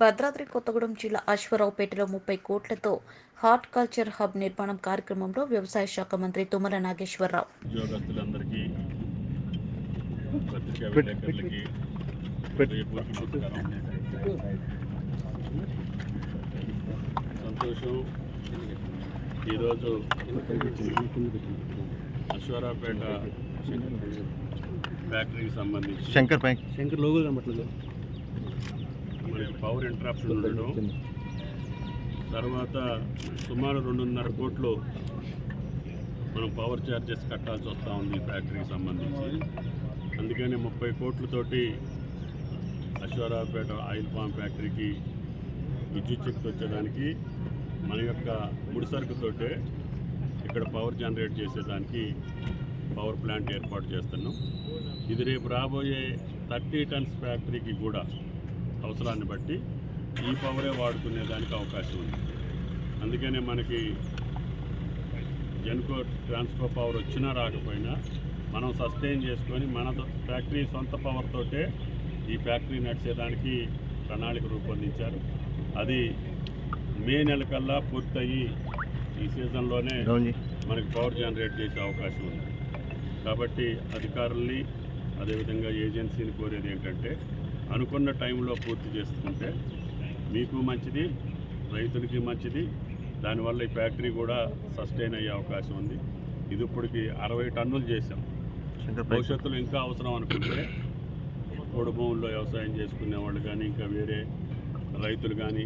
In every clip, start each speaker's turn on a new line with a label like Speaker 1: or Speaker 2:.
Speaker 1: భద్రాద్రి కొత్తగూడెం జిల్లా అశ్వరావుపేటలో ముప్పై కోట్లతో హార్టికల్చర్ హబ్ నిర్మాణం కార్యక్రమంలో వ్యవసాయ శాఖ మంత్రి తుమ్మల నాగేశ్వరరావు.
Speaker 2: ఉద్యోగస్తులందరికీ. సంతోషం. ఈరోజు అశ్వరావుపేట ఫ్యాక్టరీకి సంబంధించి
Speaker 3: శంకర్ పై
Speaker 4: శంకర్ లోగో కనబట్లేదు
Speaker 2: మనకి పవర్ ఇంట్రాప్షన్ ఉండడం తర్వాత సుమారు రెండున్నర కోట్లు మనం పవర్ ఛార్జెస్ కట్టాల్సి వస్తూ ఉంది ఫ్యాక్టరీకి సంబంధించి. అందుకని ముప్పై కోట్లతోటి అశ్వరావుపేట ఆయిల్ పామ్ ఫ్యాక్టరీకి విద్యుత్ శక్తి వచ్చేదానికి మన యొక్క ముడిసరుకుతోటే ఇక్కడ పవర్ జనరేట్ చేసేదానికి పవర్ ప్లాంట్ ఏర్పాటు చేస్తున్నాం. ఇది రేపు రాబోయే థర్టీ టన్స్ ఫ్యాక్టరీకి కూడా అవసరాన్ని బట్టి ఈ పవరే వాడుకునే దానికి అవకాశం ఉంది. అందుకనే మనకి జెన్కో ట్రాన్స్కో పవర్ వచ్చినా రాకపోయినా మనం సస్టైన్ చేసుకొని మన ఫ్యాక్టరీ సొంత పవర్ తోటే ఈ ఫ్యాక్టరీ నడిచేదానికి ప్రణాళిక రూపొందించారు. అది మే నెల కల్లా పూర్తయి ఈ సీజన్లోనే మనకి పవర్ జనరేట్ చేసే అవకాశం ఉంది. కాబట్టి అధికారుల్ని అదేవిధంగా ఏజెన్సీని కోరేది ఏంటంటే అనుకున్న టైంలో పూర్తి చేసుకుంటే మీకు మంచిది రైతులకి మంచిది. దానివల్ల ఈ ఫ్యాక్టరీ కూడా సస్టైన్ అయ్యే అవకాశం ఉంది. ఇది ఇప్పటికి అరవై టన్నులు చేసాం భవిష్యత్తులో ఇంకా అవసరం అనుకుంటే పొడి భూముల్లో వ్యవసాయం చేసుకునే వాళ్ళు కానీ ఇంకా వేరే రైతులు కానీ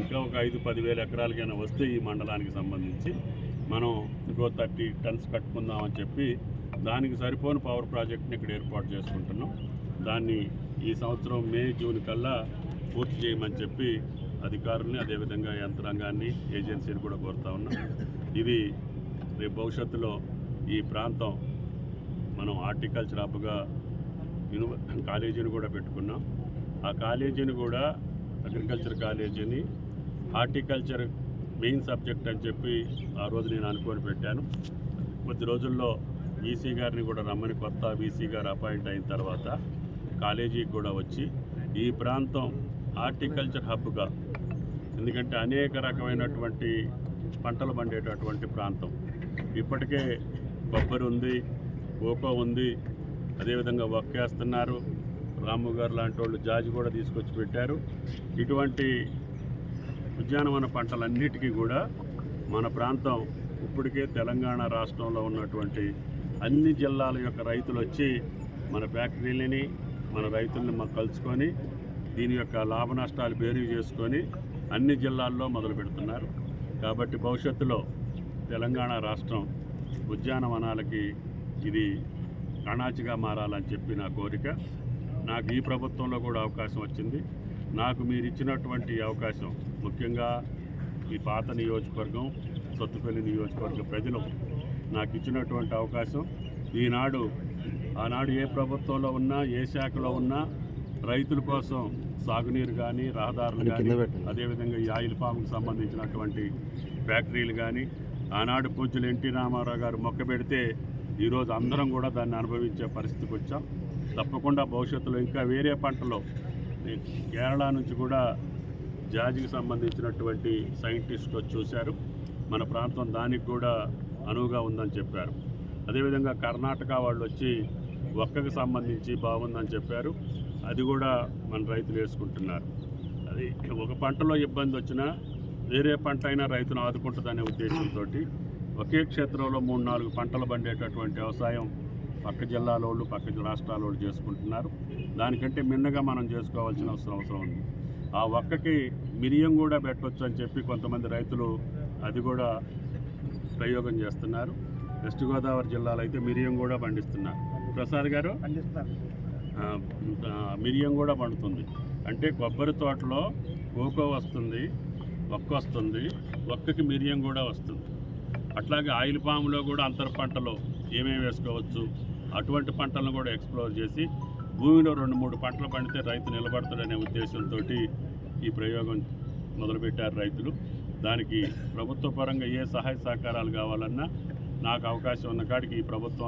Speaker 2: ఇంకా ఒక ఐదు పదివేల ఎకరాలకైనా వస్తే ఈ మండలానికి సంబంధించి మనం ఇంకో థర్టీ టన్స్ కట్టుకుందామని చెప్పి దానికి సరిపోని పవర్ ప్రాజెక్ట్ని ఇక్కడ ఏర్పాటు చేసుకుంటున్నాం. దాన్ని ఈ సంవత్సరం మే జూన్ కల్లా పూర్తి చేయమని చెప్పి అధికారుల్ని అదేవిధంగా యంత్రాంగాన్ని ఏజెన్సీని కూడా కోరుతా ఉన్నాం. ఇది రేపు భవిష్యత్తులో ఈ ప్రాంతం మనం హార్టికల్చర్ హబ్గా యూనివ కాలేజీని కూడా పెట్టుకున్నాం. ఆ కాలేజీని కూడా అగ్రికల్చర్ కాలేజీని హార్టికల్చర్ మెయిన్ సబ్జెక్ట్ అని చెప్పి ఆ రోజు నేను అనుకొని పెట్టాను. కొద్ది రోజుల్లో వీసీ గారిని కూడా రమ్మని కొత్త వీసీ గారు అపాయింట్ అయిన తర్వాత కాలేజీకి కూడా వచ్చి ఈ ప్రాంతం హార్టికల్చర్ హబ్గా ఎందుకంటే అనేక రకమైనటువంటి పంటలు పండేటటువంటి ప్రాంతం. ఇప్పటికే కొబ్బరి ఉంది కోకో ఉంది అదేవిధంగా వక్కేస్తున్నారు రాము గారు లాంటి వాళ్ళు జాజి కూడా తీసుకొచ్చి పెట్టారు. ఇటువంటి ఉద్యానవన పంటలన్నిటికీ కూడా మన ప్రాంతం ఇప్పటికే తెలంగాణ రాష్ట్రంలో ఉన్నటువంటి అన్ని జిల్లాల యొక్క రైతులు వచ్చి మన ఫ్యాక్టరీలని మన రైతుల్ని మనం కలుసుకొని దీని యొక్క లాభ నష్టాలు బేరీ చేసుకొని అన్ని జిల్లాల్లో మొదలు పెడుతున్నారు. కాబట్టి భవిష్యత్తులో తెలంగాణ రాష్ట్రం ఉద్యానవనాలకి ఇది కణాచిగా మారాలని చెప్పి నా కోరిక. నాకు ఈ ప్రభుత్వంలో కూడా అవకాశం వచ్చింది. నాకు మీరు ఇచ్చినటువంటి అవకాశం ముఖ్యంగా ఈ పాత నియోజకవర్గం సొత్తుపల్లి నియోజకవర్గ ప్రజలు నాకు ఇచ్చినటువంటి అవకాశం. ఈనాడు ఆనాడు ఏ ప్రభుత్వంలో ఉన్నా ఏ శాఖలో ఉన్నా రైతుల కోసం సాగునీరు కానీ రహదారులు కానీ. అదేవిధంగా ఈ ఆయిల్ ఫామ్కి సంబంధించినటువంటి ఫ్యాక్టరీలు కానీ ఆనాడు పూజ్యులు ఎన్టీ రామారావు గారు మొక్క పెడితే ఈరోజు అందరం కూడా దాన్ని అనుభవించే పరిస్థితికి వచ్చాం. తప్పకుండా భవిష్యత్తులో ఇంకా వేరే పంటలో కేరళ నుంచి కూడా జాజికి సంబంధించినటువంటి సైంటిస్ట్ వచ్చి చూశారు. మన ప్రాంతం దానికి కూడా అనువుగా ఉందని చెప్పారు. అదేవిధంగా కర్ణాటక వాళ్ళు వచ్చి ఒక్కకు సంబంధించి బాగుందని చెప్పారు. అది కూడా మన రైతులు వేసుకుంటున్నారు. అది ఒక పంటలో ఇబ్బంది వచ్చినా వేరే పంట అయినా రైతును ఆదుకుంటుందనే ఉద్దేశంతో ఒకే క్షేత్రంలో మూడు నాలుగు పంటలు పండేటటువంటి వ్యవసాయం పక్క జిల్లాల వాళ్ళు పక్క రాష్ట్రాల వాళ్ళు చేసుకుంటున్నారు. దానికంటే మిన్నగా మనం చేసుకోవాల్సిన అవసరం అవసరం ఉంది. ఆ ఒక్కకి మిరియం కూడా పెట్టవచ్చు అని చెప్పి కొంతమంది రైతులు అది కూడా ప్రయోగం చేస్తున్నారు. వెస్ట్ గోదావరి జిల్లాలో అయితే మిరియం కూడా పండిస్తున్నారు. ప్రసాద్ గారు? మిరియం కూడా పండుతుంది. అంటే కొబ్బరి తోటలో కోకో వస్తుంది ఒక్క వస్తుంది ఒక్కకి మిరియం కూడా వస్తుంది. అట్లాగే ఆయిల్ పాములో కూడా అంతర పంటలో ఏమేమి వేసుకోవచ్చు అటువంటి పంటలను కూడా ఎక్స్ప్లోర్ చేసి భూమిలో రెండు మూడు పంటలు పండితే రైతు నిలబడతాడనే ఉద్దేశంతో ఈ ప్రయోగం మొదలుపెట్టారు రైతులు. దానికి ప్రభుత్వ పరంగా ఏ సహాయ సహకారాలు కావాలన్నా నాకు అవకాశం ఉన్న కాడికి ఈ ప్రభుత్వంలో